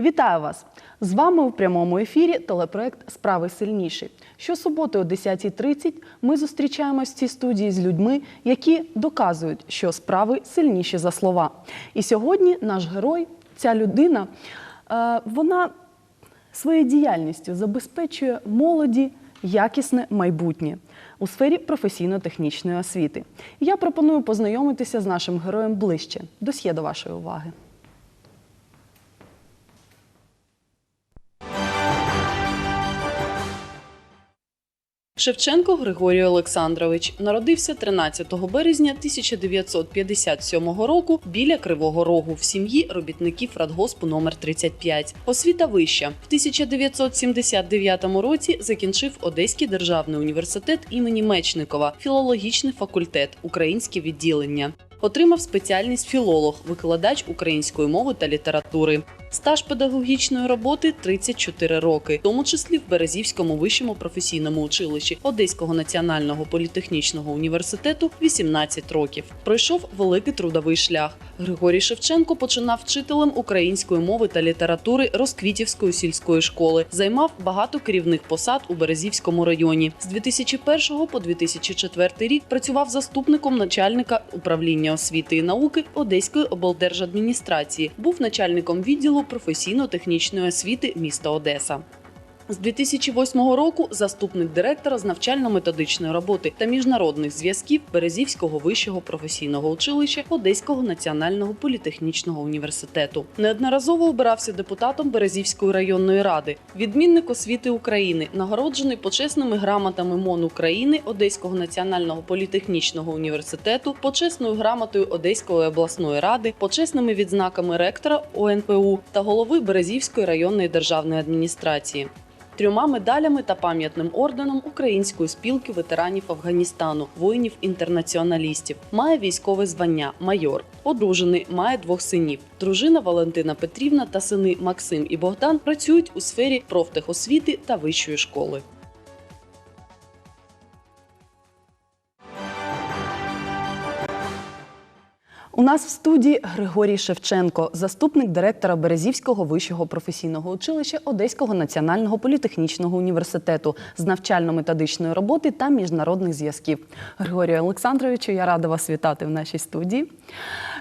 Вітаю вас! З вами у прямому ефірі телепроект Справи сильніші. Щосуботи о 10.30 ми зустрічаємось в цій студії з людьми, які доказують, що справи сильніші за слова. І сьогодні наш герой, ця людина, е, вона своєю діяльністю забезпечує молоді якісне майбутнє у сфері професійно-технічної освіти. Я пропоную познайомитися з нашим героєм ближче. Досьє до вашої уваги. Шевченко Григорій Олександрович народився 13 березня 1957 року біля Кривого Рогу в сім'ї робітників радгоспу номер 35. Освіта вища. В 1979 році закінчив Одеський державний університет імені Мечникова, філологічний факультет, українське відділення. Отримав спеціальність філолог, викладач української мови та літератури. Стаж педагогічної роботи 34 роки, в тому числі в Березівському вищому професійному училищі Одеського національного політехнічного університету 18 років. Пройшов великий трудовий шлях. Григорій Шевченко починав вчителем української мови та літератури Розквітівської сільської школи. Займав багато керівних посад у Березівському районі. З 2001 по 2004 рік працював заступником начальника управління освіти і науки Одеської облдержадміністрації. Був начальником відділу професійно-технічної освіти міста Одеса. З 2008 року заступник директора з навчально-методичної роботи та міжнародних зв'язків Березівського вищого професійного училища Одеського національного політехнічного університету. Неодноразово обирався депутатом Березівської районної ради, відмінник освіти України, нагороджений почесними грамотами МОН України Одеського національного політехнічного університету, почесною грамотою Одеської обласної ради, почесними відзнаками ректора ОНПУ та голови Березівської районної державної адміністрації трьома медалями та пам'ятним орденом Української спілки ветеранів Афганістану, воїнів-інтернаціоналістів. Має військове звання майор. Одружений, має двох синів. Дружина Валентина Петрівна та сини Максим і Богдан працюють у сфері профтехосвіти та вищої школи. У нас в студії Григорій Шевченко, заступник директора Березівського вищого професійного училища Одеського національного політехнічного університету з навчально-методичної роботи та міжнародних зв'язків. Григорію Олександровичу, я рада вас вітати в нашій студії.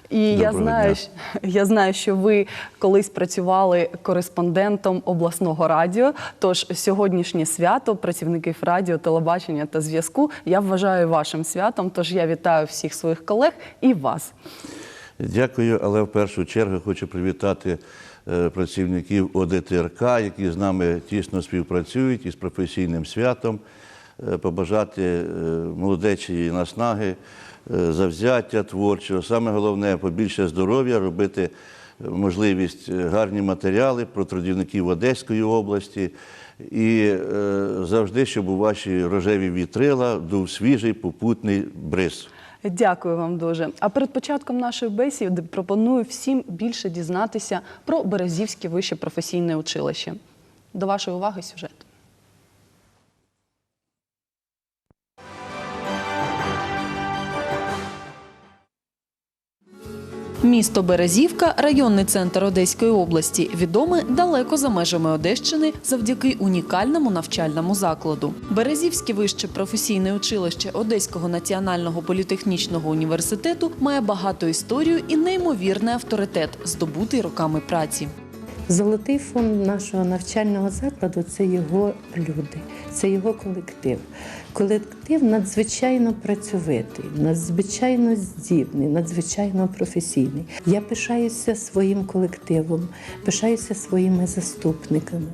І я знаю, дня. я знаю, що ви колись працювали кореспондентом обласного радіо. Тож сьогоднішнє свято працівників радіо, телебачення та зв'язку я вважаю вашим святом. Тож я вітаю всіх своїх колег і вас. Дякую, але в першу чергу хочу привітати е, працівників ОДТРК, які з нами тісно співпрацюють із професійним святом, е, побажати е, молодечої наснаги, завзяття творчого. Саме головне побільше здоров'я, робити е, можливість е, гарні матеріали про трудівників Одеської області. І е, завжди, щоб у ваші рожеві вітрила дув свіжий попутний бриз. Дякую вам дуже. А перед початком нашої бесіди пропоную всім більше дізнатися про Березівське вище професійне училище. До вашої уваги сюжет. Місто Березівка, районний центр Одеської області, відоме далеко за межами Одещини завдяки унікальному навчальному закладу. Березівське вище професійне училище Одеського національного політехнічного університету має багату історію і неймовірний авторитет, здобутий роками праці. Золотий фонд нашого навчального закладу це його люди, це його колектив. Колектив надзвичайно працьовитий, надзвичайно здібний, надзвичайно професійний. Я пишаюся своїм колективом, пишаюся своїми заступниками.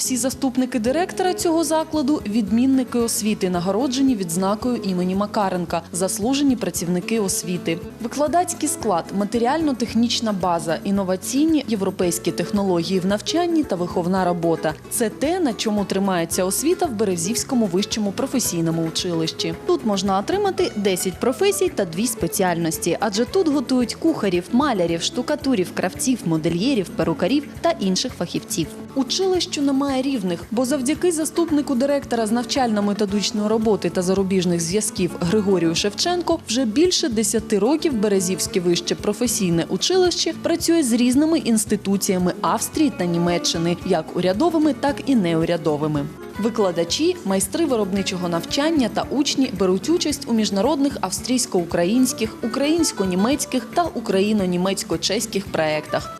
Всі заступники директора цього закладу відмінники освіти, нагороджені відзнакою імені Макаренка, заслужені працівники освіти. Викладацький склад, матеріально-технічна база, інноваційні європейські технології в навчанні та виховна робота це те, на чому тримається освіта в Березівському вищому професійному училищі. Тут можна отримати 10 професій та дві спеціальності, адже тут готують кухарів, малярів, штукатурів, кравців, модельєрів, перукарів та інших фахівців. Училищу немає рівних, бо завдяки заступнику директора з навчально-методичної роботи та зарубіжних зв'язків Григорію Шевченко вже більше 10 років Березівське вище професійне училище працює з різними інституціями Австрії та Німеччини, як урядовими, так і неурядовими. Викладачі, майстри виробничого навчання та учні беруть участь у міжнародних австрійсько-українських, українсько-німецьких та україно-німецько-чеських проєктах.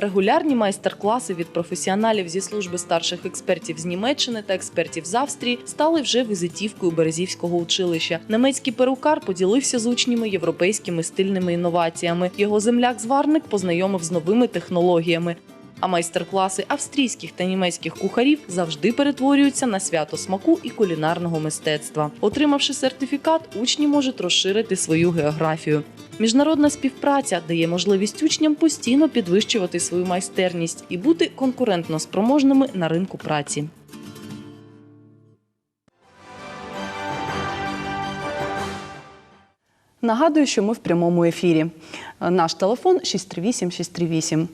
Регулярні майстер-класи від професіоналів зі служби старших експертів з Німеччини та експертів з Австрії стали вже візитівкою Березівського училища. Немецький перукар поділився з учнями європейськими стильними інноваціями. Його земляк-зварник познайомив з новими технологіями. А майстер-класи австрійських та німецьких кухарів завжди перетворюються на свято смаку і кулінарного мистецтва. Отримавши сертифікат, учні можуть розширити свою географію. Міжнародна співпраця дає можливість учням постійно підвищувати свою майстерність і бути конкурентно спроможними на ринку праці. Нагадую, що ми в прямому ефірі. Наш телефон 638 638.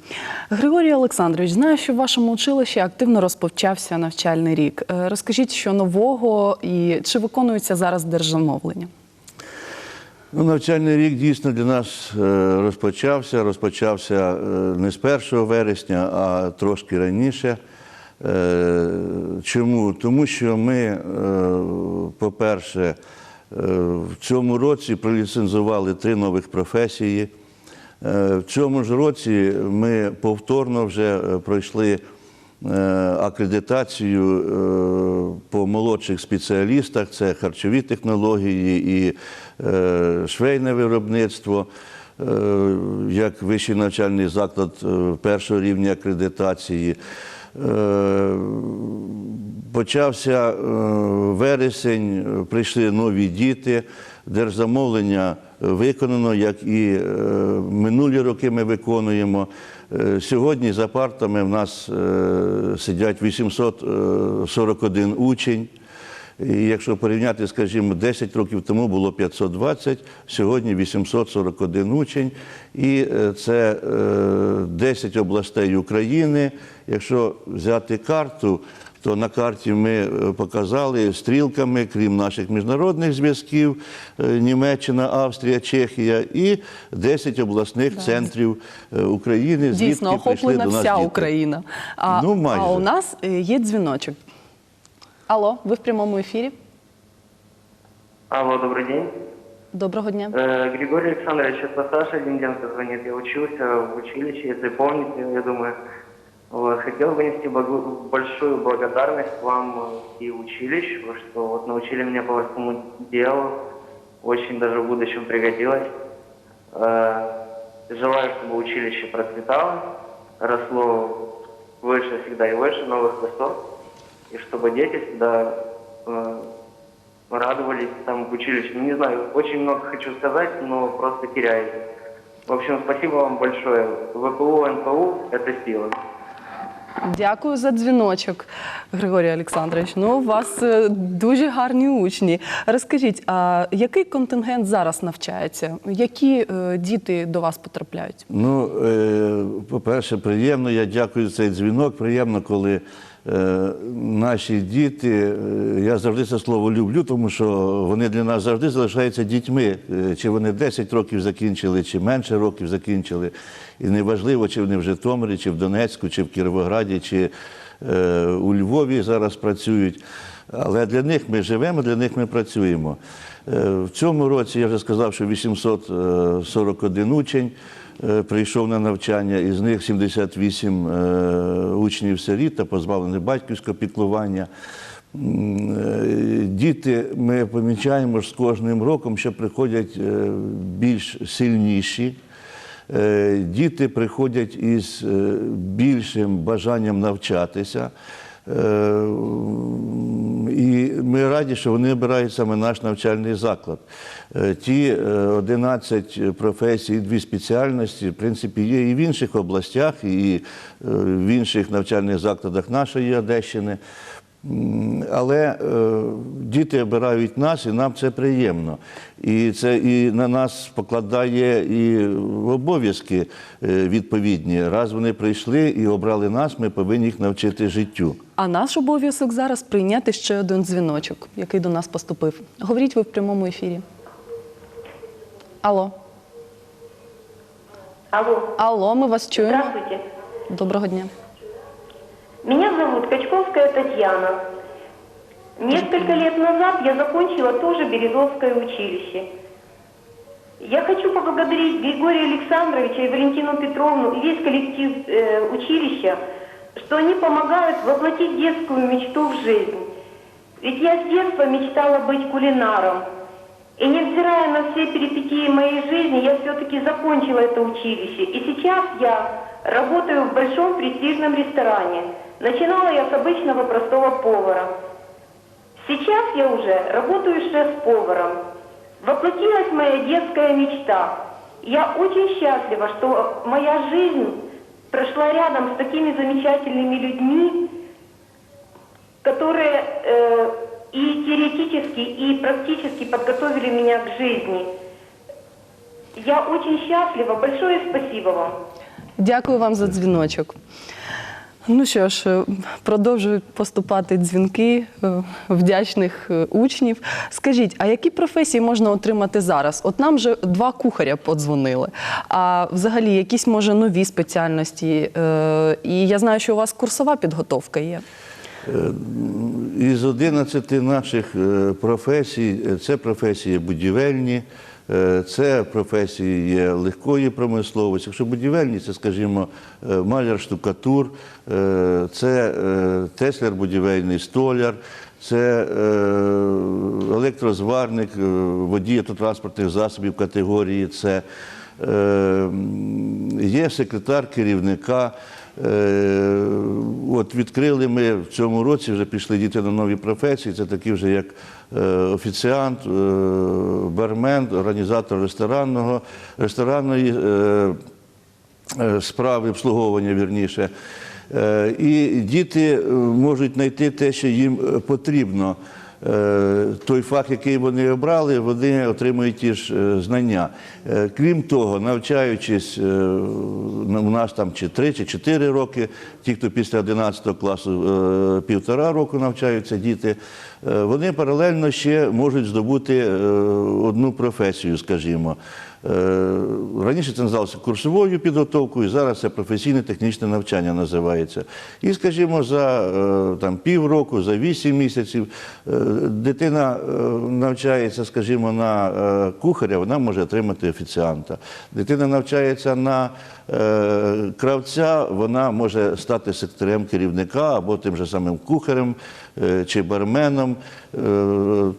Григорій Олександрович, знаю, що в вашому училищі активно розпочався навчальний рік. Е, Розкажіть, що нового і чи виконується зараз держзамовлення? Ну, навчальний рік дійсно для нас е, розпочався. Розпочався е, не з 1 вересня, а трошки раніше. Чому? Тому що ми, по-перше, в цьому році проліцензували три нових професії. Е, В цьому ж році ми повторно вже е, пройшли е, акредитацію по молодших спеціалістах, це харчові технології і швейне виробництво, як вищий навчальний заклад першого рівня акредитації. Е, Почався е, вересень, прийшли нові діти, держзамовлення виконано, як і е, минулі роки ми виконуємо. Сьогодні за партами в нас сидять 841 учень. І якщо порівняти, скажімо, 10 років тому було 520, сьогодні 841 учень, і е, це е, 10 областей України. Якщо взяти карту, то на карті ми е, показали стрілками, крім наших міжнародних зв'язків, е, Німеччина, Австрія, Чехія і 10 обласних центрів е, України, Дійсно, прийшли охоплена до нас вся діти. Україна. А, Ну, майже. а у нас е, є дзвіночок. Алло, ви в прямому ефірі? Алло, добрый день. Доброго дня. Э, Григорий Александрович, это Саша Демиденко звонит. Я учился в училище, если помните, я думаю. Вот. Хотел вынести большую благодарность вам и училищу, что вот научили меня поварскому делу. Очень даже в будущем пригодилось. Э, Желаю, чтобы училище процветало, росло выше всегда и выше новых высот, и чтобы дети всегда э, радовались там в училище. Ну, не знаю, очень много хочу сказать, но просто теряюсь. В общем, спасибо вам большое. ВПУ, НПУ – это сила. Дякую за дзвіночок, Григорій Олександрович. Ну, у вас е, дуже гарні учні. Розкажіть, а який контингент зараз навчається? Які е, діти до вас потрапляють? Ну, е, по-перше, приємно, я дякую за цей дзвінок. Приємно, коли е, наші діти, е, я завжди це слово люблю, тому що вони для нас завжди залишаються дітьми. Е, Чи вони 10 років закінчили, чи менше років закінчили. І неважливо, чи вони в Житомирі, чи в Донецьку, чи в Кіровограді, чи е, у Львові зараз працюють. Але для них ми живемо, для них ми працюємо. Е, В цьому році я вже сказав, що 841 учень е, прийшов на навчання, із них 78 е, учнів сиріт та позбавлених батьківського піклування. Е, Діти ми помічаємо з кожним роком, що приходять е, більш сильніші. Е, Діти приходять із е, більшим бажанням навчатися. Е, І ми раді, що вони обирають саме наш навчальний заклад. Е, Ті е, 11 професій, дві спеціальності, в принципі, є і в інших областях, і е, в інших навчальних закладах нашої Одещини. Але е, діти обирають нас, і нам це приємно. І це і на нас покладає і обов'язки е, відповідні. Раз вони прийшли і обрали нас, ми повинні їх навчити життю. А наш обов'язок зараз прийняти ще один дзвіночок, який до нас поступив. Говоріть ви в прямому ефірі. Алло, Алло, алло, ми вас чуємо. здравствуйте. Доброго дня. Меня зовут Качковская Татьяна. Несколько лет назад я закончила тоже Березовское училище. Я хочу поблагодарить Григория Александровича и Валентину Петровну и весь коллектив э, училища, что они помогают воплотить детскую мечту в жизнь. Ведь я с детства мечтала быть кулинаром. И невзирая на все перипетии моей жизни, я все-таки закончила это училище. И сейчас я работаю в большом престижном ресторане. Начинала я с обычного простого повара. Сейчас я уже работаю шеф-поваром. Воплотилась моя детская мечта. Я очень счастлива, что моя жизнь прошла рядом с такими замечательными людьми, которые э, и теоретически, и практически подготовили меня к жизни. Я очень счастлива. Большое спасибо вам. Дякую вам за дзвіночок. Ну що ж, е, продовжують поступати дзвінки е, вдячних е, учнів. Скажіть, а які професії можна отримати зараз? От нам вже два кухаря подзвонили. А взагалі якісь може нові спеціальності? І я знаю, що у вас курсова підготовка є. Із 11 наших професій це професії будівельні, це професії є легкої промисловості. Якщо будівельні, це, скажімо, е, маляр, штукатур, е, це е, тесляр будівельний, столяр, це е, електрозварник, е, водій автотранспортних засобів категорії С, е, є секретар керівника. Е, От відкрили ми в цьому році, вже пішли діти на нові професії. Це такі вже як е, офіціант, е, бармен, організатор ресторанного, ресторанної справи обслуговування вірніше. І діти можуть знайти те, що їм потрібно. Е, Той фах, який вони обрали, вони отримують ті ж е, знання. Е, Крім того, навчаючись у нас там чи 3, чи 4 роки, ті, хто після 11 класу півтора року навчаються діти, вони паралельно ще можуть здобути одну професію, скажімо. Е, Раніше це називалося курсовою підготовкою, зараз це професійне технічне навчання називається. І, скажімо, за е, там, півроку, за вісім місяців е, дитина навчається, скажімо, на кухаря, вона може отримати офіціанта. Дитина навчається на кравця, вона може стати секретарем керівника або тим же самим кухарем чи барменом.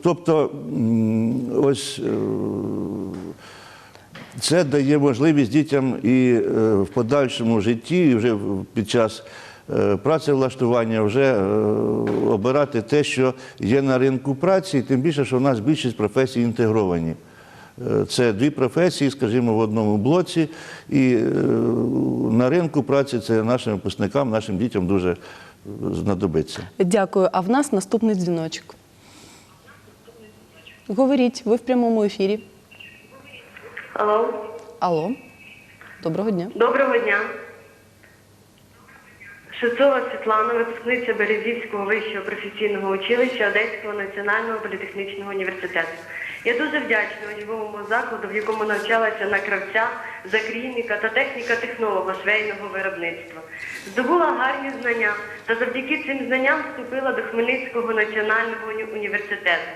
Тобто, ось. Це дає можливість дітям і е, в подальшому житті, і вже під час е, працевлаштування вже е, обирати те, що є на ринку праці, тим більше, що в нас більшість професій інтегровані. Це дві професії, скажімо, в одному блоці, і на ринку праці це нашим випускникам, нашим дітям дуже знадобиться. Дякую. А в нас наступний дзвіночок. Говоріть, ви в прямому ефірі. Алло. Алло, доброго дня. Доброго дня. Шевцова Світлана, випускниця Березівського вищого професійного училища Одеського національного політехнічного університету. Я дуже вдячна учбовому закладу, в якому навчалася на кравця, закрійника та техніка-технолога швейного виробництва. Здобула гарні знання та завдяки цим знанням вступила до Хмельницького національного університету.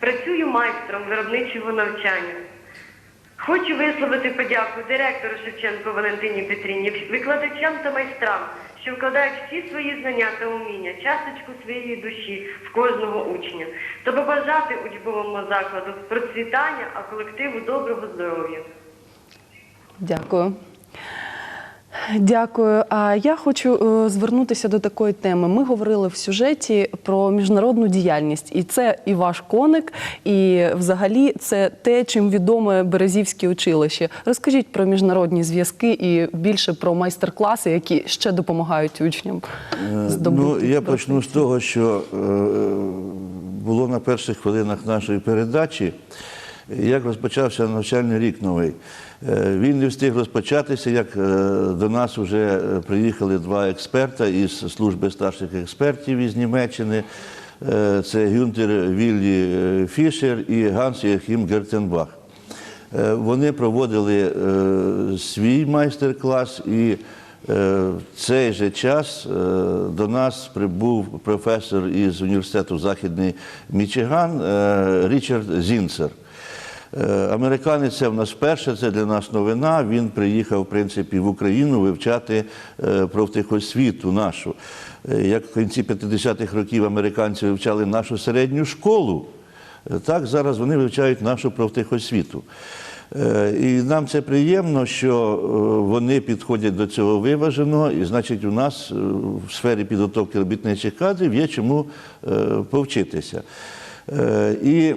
Працюю майстром виробничого навчання. Хочу висловити подяку директору Шевченко Валентині Петрівні, викладачам та майстрам, що вкладають всі свої знання та уміння, часточку своєї душі в кожного учня, та побажати учбовому закладу процвітання, а колективу доброго здоров'я. Дякую. Дякую. А я хочу е, звернутися до такої теми. Ми говорили в сюжеті про міжнародну діяльність, і це і ваш коник, і взагалі це те, чим відоме Березівське училище. Розкажіть про міжнародні зв'язки і більше про майстер-класи, які ще допомагають учням здобути. Ну, я почну з того, що е, було на перших хвилинах нашої передачі, як розпочався навчальний рік новий. Е, Він не встиг розпочатися, як е, до нас вже приїхали два експерта із служби старших експертів із Німеччини. Е, Це Гюнтер Віллі е, Фішер і Ганс Яхім Гертенбах. Е, Вони проводили е, свій майстер-клас, і е, в цей же час е, до нас прибув професор із університету Західний Мічиган е, Річард Зінцер. Е, Американець це в нас вперше, це для нас новина. Він приїхав, в принципі, в Україну вивчати е, профтехосвіту нашу. Е, Як в кінці 50-х років американці вивчали нашу середню школу, так зараз вони вивчають нашу профтехосвіту. І нам це приємно, що вони підходять до цього виважено, і значить, у нас в сфері підготовки робітничих кадрів є чому повчитися. І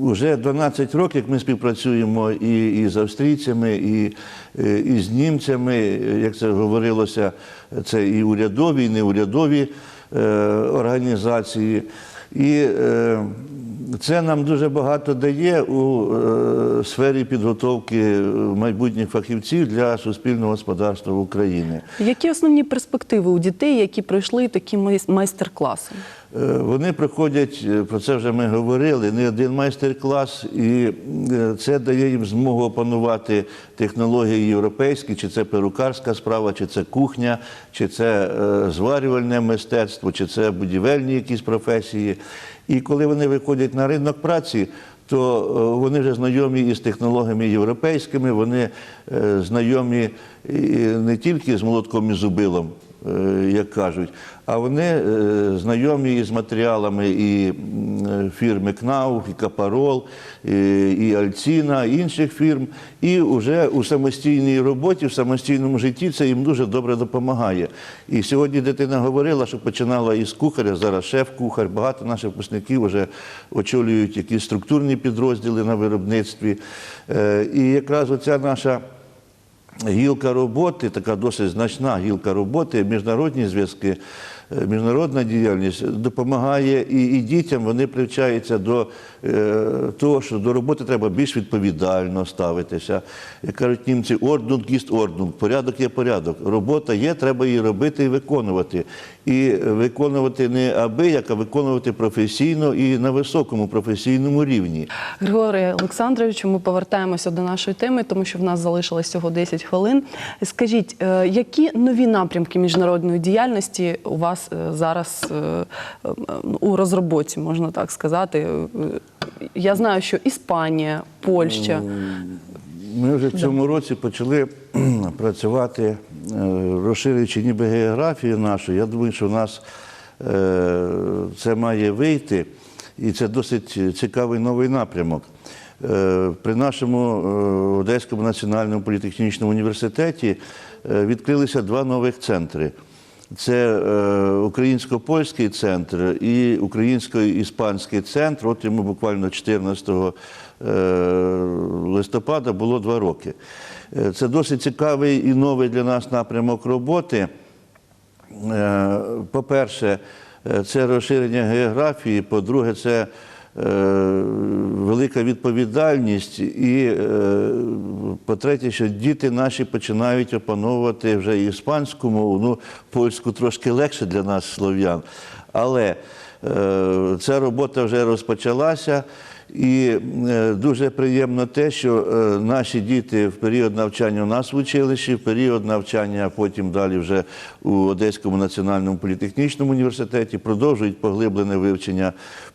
вже 12 років, як ми співпрацюємо і, і з австрійцями, і, е, і з німцями, як це говорилося, це і урядові, і неурядові е, організації. І е, це нам дуже багато дає у е, сфері підготовки майбутніх фахівців для суспільного господарства України. Які основні перспективи у дітей, які пройшли такі майстер-класи? Е, Вони проходять, е, про це вже ми говорили, не один майстер-клас, і це дає їм змогу опанувати технології європейські, чи це перукарська справа, чи це кухня, чи це зварювальне мистецтво, чи це будівельні якісь професії. І коли вони виходять на ринок праці, то е, вони вже знайомі із технологіями європейськими, вони е, знайомі не тільки з молотком і зубилом, як кажуть, а вони е, знайомі із матеріалами і е, фірми КНАУ, і Капарол, і, і Альціна, і інших фірм. І вже у самостійній роботі, в самостійному житті це їм дуже добре допомагає. І сьогодні дитина говорила, що починала із кухаря, зараз шеф-кухар. Багато наших випускників вже очолюють якісь структурні підрозділи на виробництві. Е, І якраз оця наша гілка роботи, така досить значна гілка роботи, міжнародні зв'язки, міжнародна діяльність допомагає і, і дітям вони привчаються до е, того, що до роботи треба більш відповідально ставитися. Як кажуть німці, ордунг іст ордунг, порядок є порядок. Робота є, треба її робити і виконувати. І виконувати не аби як, а виконувати професійно і на високому професійному рівні. Григорій Олександровичу, ми повертаємося до нашої теми, тому що в нас залишилось всього 10 хвилин. Скажіть, е, які нові напрямки міжнародної діяльності у вас е, зараз е, у розроботі, можна так сказати? Е, Я знаю, що Іспанія, Польща. Ми вже в цьому році почали працювати, розширюючи ніби географію нашу. Я думаю, що в нас це має вийти, і це досить цікавий новий напрямок. При нашому Одеському національному політехнічному університеті відкрилися два нових центри. Це е, українсько-польський центр і українсько-іспанський центр. От йому буквально 14 е, листопада було два роки. Е, Це досить цікавий і новий для нас напрямок роботи. По-перше, це розширення географії, по-друге, це велика відповідальність. І, е, по-третє, що діти наші починають опановувати вже іспанську мову, ну, польську трошки легше для нас, слов'ян. Але е, ця робота вже розпочалася. І е, дуже приємно те, що е, наші діти в період навчання у нас в училищі, в період навчання, а потім далі вже у Одеському національному політехнічному університеті продовжують поглиблене вивчення е,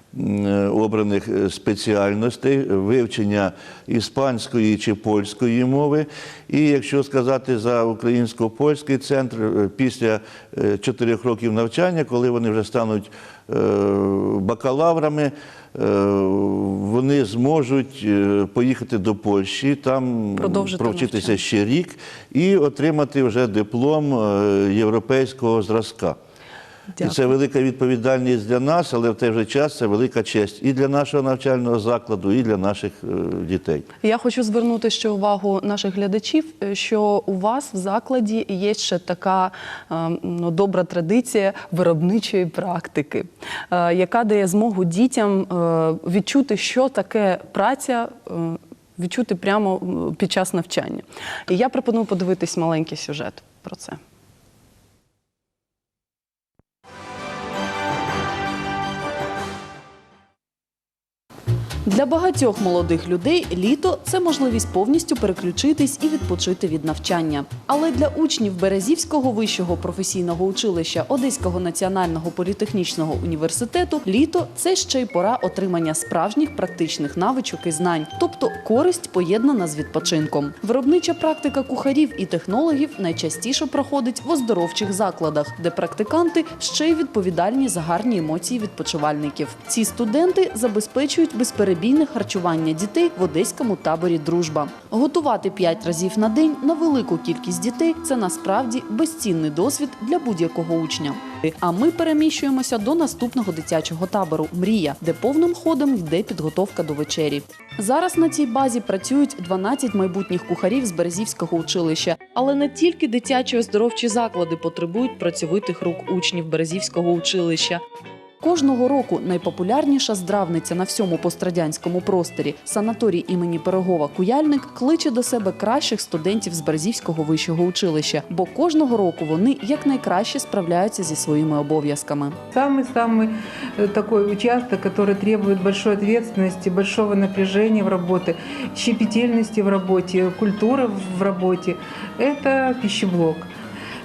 обраних е, спеціальностей, вивчення іспанської чи польської мови. І якщо сказати за українсько-польський центр, е, після е, чотирьох років навчання, коли вони вже стануть е, бакалаврами, е, вони зможуть е, поїхати до Польщі, там Продовжити провчитися навчання. ще рік і отримати вже диплом е, європейського зразка. І це велика відповідальність для нас, але в той же час це велика честь і для нашого навчального закладу, і для наших е, дітей. Я хочу звернути ще увагу наших глядачів, е, що у вас в закладі є ще така е, ну, добра традиція виробничої практики, яка дає змогу дітям відчути, що таке праця. Відчути прямо під час навчання. І я пропоную подивитись маленький сюжет про це. Для багатьох молодих людей літо це можливість повністю переключитись і відпочити від навчання. Але для учнів Березівського вищого професійного училища Одеського національного політехнічного університету літо це ще й пора отримання справжніх практичних навичок і знань, тобто користь поєднана з відпочинком. Виробнича практика кухарів і технологів найчастіше проходить в оздоровчих закладах, де практиканти ще й відповідальні за гарні емоції відпочивальників. Ці студенти забезпечують безперебійне харчування дітей в одеському таборі Дружба. Готувати п'ять разів на день на велику кількість дітей це насправді безцінний досвід для будь-якого учня. А ми переміщуємося до наступного дитячого табору Мрія, де повним ходом йде підготовка до вечері. Зараз на цій базі працюють 12 майбутніх кухарів з Березівського училища, але не тільки дитячі оздоровчі заклади потребують працьовитих рук учнів Березівського училища. Кожного року найпопулярніша здравниця на всьому пострадянському просторі санаторій імені Пирогова Куяльник кличе до себе кращих студентів з Березівського вищого училища, бо кожного року вони якнайкраще справляються зі своїми обов'язками. Самый-самый э, такой участок, который требует большой ответственности, большого напряжения в работе, щепетильности в работе, культуры в работе, это пищеблок.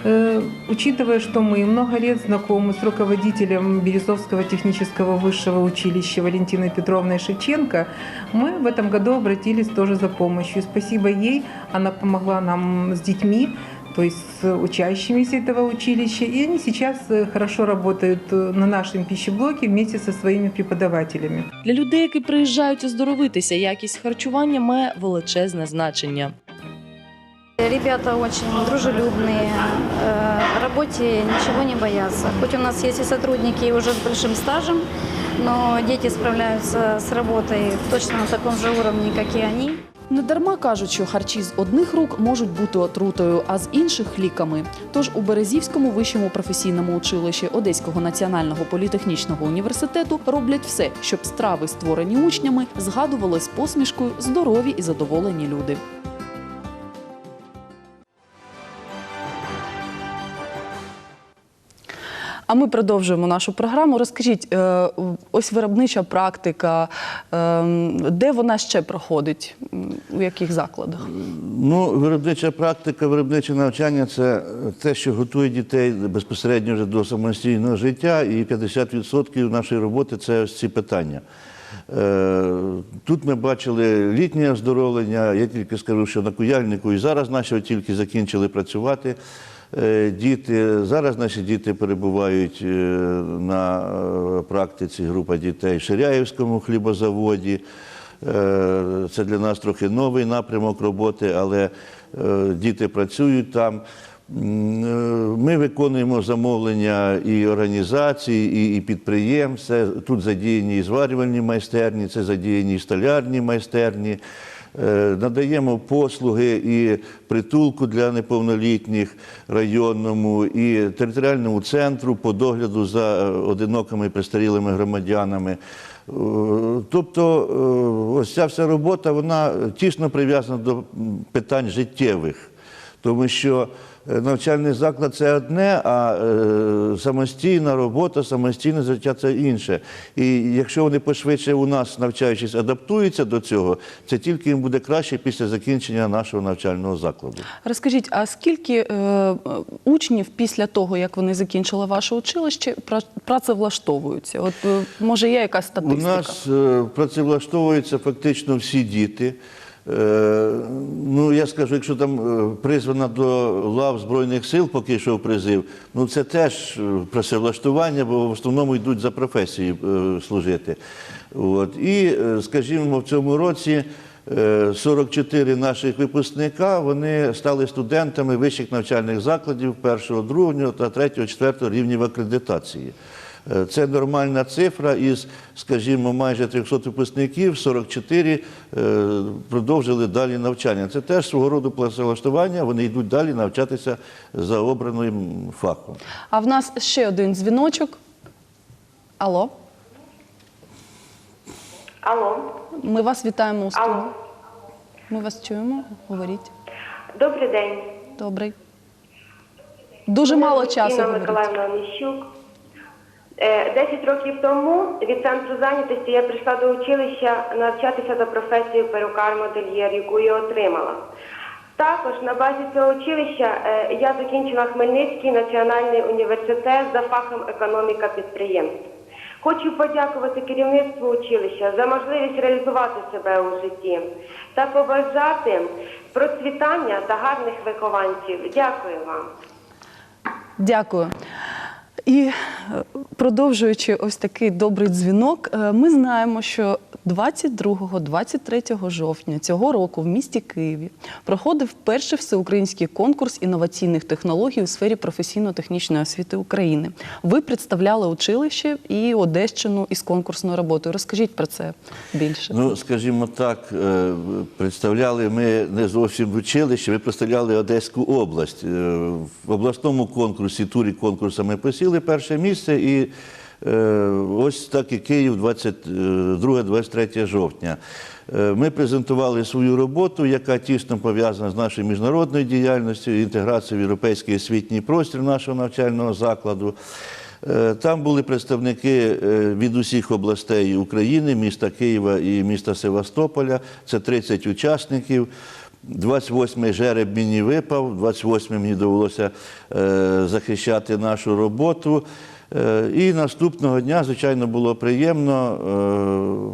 Э, Учитывая, что мы много лет знакомы с руководителем Березовского технического высшего училища Валентиной Петровной Шевченко, мы в этом году обратились тоже за помощью. Спасибо ей, она помогла нам с детьми, то есть с учащимися этого училища, и они сейчас э, хорошо работают э, на нашем пищеблоке вместе со своими преподавателями. Для людей, які приїжджають оздоровитися, якість харчування має величезне значення. Ребята очень дружелюбные, э, работе ничего не боятся. Хоть у нас есть и сотрудники уже с большим стажем, но дети справляются с работой точно на таком же уровне, как и они. Недарма кажуть, що харчі з одних рук можуть бути отрутою, а з інших ліками. Тож у Березівському вищому професійному училищі Одеського національного політехнічного університету роблять все, щоб страви, створені учнями, згадували з посмішкою здорові і задоволені люди. А ми продовжуємо нашу програму. Розкажіть, е, ось виробнича практика, е, де вона ще проходить, у яких закладах? Ну, виробнича практика, виробниче навчання це те, що готує дітей безпосередньо вже до самостійного життя, і 50% нашої роботи це ось ці питання. Е, Тут ми бачили літнє оздоровлення. Я тільки скажу, що на куяльнику і зараз наші тільки закінчили працювати. Е, Діти зараз наші діти перебувають е, на е, практиці група дітей в Ширяївському хлібозаводі. Це для нас трохи новий напрямок роботи, але діти працюють там. Ми виконуємо замовлення і організацій, і, і підприємств. Тут задіяні і зварювальні майстерні, це задіяні і столярні майстерні. Е, Надаємо послуги і притулку для неповнолітніх районному, і територіальному центру по догляду за е, одинокими престарілими громадянами. Е, Тобто ось ця вся робота вона тісно прив'язана до питань життєвих, тому що навчальний заклад це одне, а е, самостійна робота, самостійне життя це інше. І якщо вони пошвидше у нас, навчаючись, адаптуються до цього, це тільки їм буде краще після закінчення нашого навчального закладу. Розкажіть, а скільки е, е, учнів після того, як вони закінчили ваше училище, працевлаштовуються? От е, може є якась У нас е, працевлаштовуються фактично всі діти. Е, Ну, я скажу, якщо там е, призвана до лав Збройних сил, поки йшов призив, ну це теж е, працевлаштування, бо в основному йдуть за професією служити. От. І, скажімо, в цьому році е, 44 наших випускника вони стали студентами вищих навчальних закладів першого, другого та третього, четвертого рівнів акредитації. Е, Це нормальна цифра із, скажімо, майже 300 випускників, 44 е, продовжили далі навчання. Це теж свого роду працевлаштування, вони йдуть далі навчатися за обраним фахом. А в нас ще один дзвіночок. Алло, Алло. ми вас вітаємо у студії. Алло. Ми вас чуємо. Говоріть. Добрий день. Добрий. Дуже мало часу Інна говорити. Миколаївна Онищук. Е, Десять років тому від центру зайнятості я прийшла до училища навчатися за професією перукар-модельєр, яку я отримала. Також на базі цього училища е, я закінчила Хмельницький національний університет за фахом економіка підприємств. Хочу подякувати керівництву училища за можливість реалізувати себе у житті та побажати процвітання та гарних вихованців. Дякую вам. Дякую. І е, продовжуючи ось такий добрий дзвінок, е, ми знаємо, що 22-23 жовтня цього року в місті Києві проходив перший всеукраїнський конкурс інноваційних технологій у сфері професійно-технічної освіти України. Ви представляли училище і Одещину із конкурсною роботою. Розкажіть про це більше. Ну, скажімо так, е, представляли ми не зовсім училище, ми представляли Одеську область. Е, В обласному конкурсі, турі конкурсу ми посіли перше місце і ось так і Київ 22-23 жовтня. Е, Ми презентували свою роботу, яка тісно пов'язана з нашою міжнародною діяльністю, інтеграцією в європейський освітній простір нашого навчального закладу. Е, Там були представники е, від усіх областей України, міста Києва і міста Севастополя. Це 30 учасників. 28-й жереб мені випав, 28-м мені довелося е, захищати нашу роботу. Е, І наступного дня, звичайно, було приємно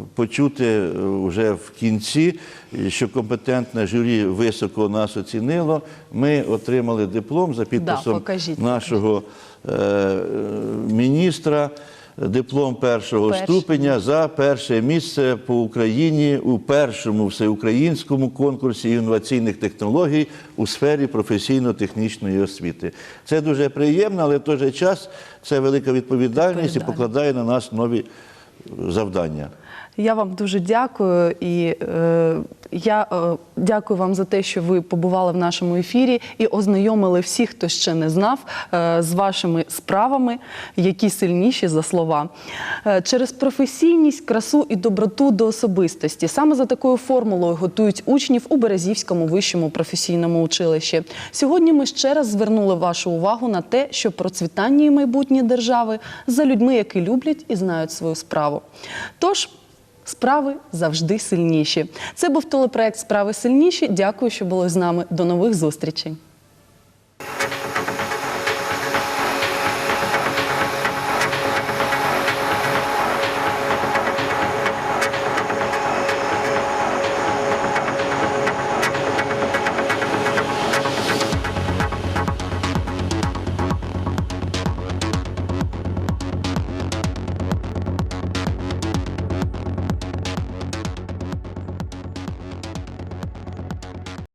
е, почути вже в кінці, що компетентне журі високо нас оцінило. Ми отримали диплом за підписом покажіть, нашого покажіть. міністра. Диплом першого Перший. ступеня за перше місце по Україні у першому всеукраїнському конкурсі інноваційних технологій у сфері професійно-технічної освіти. Це дуже приємно, але в той же час це велика відповідальність і покладає на нас нові завдання. Я вам дуже дякую, і е, я е, дякую вам за те, що ви побували в нашому ефірі і ознайомили всіх, хто ще не знав, е, з вашими справами, які сильніші за слова. Е, через професійність, красу і доброту до особистості. Саме за такою формулою готують учнів у Березівському вищому професійному училищі. Сьогодні ми ще раз звернули вашу увагу на те, що процвітання і майбутнє держави за людьми, які люблять і знають свою справу. Тож. Справи завжди сильніші. Це був телепроект Справи сильніші. Дякую, що були з нами. До нових зустрічей.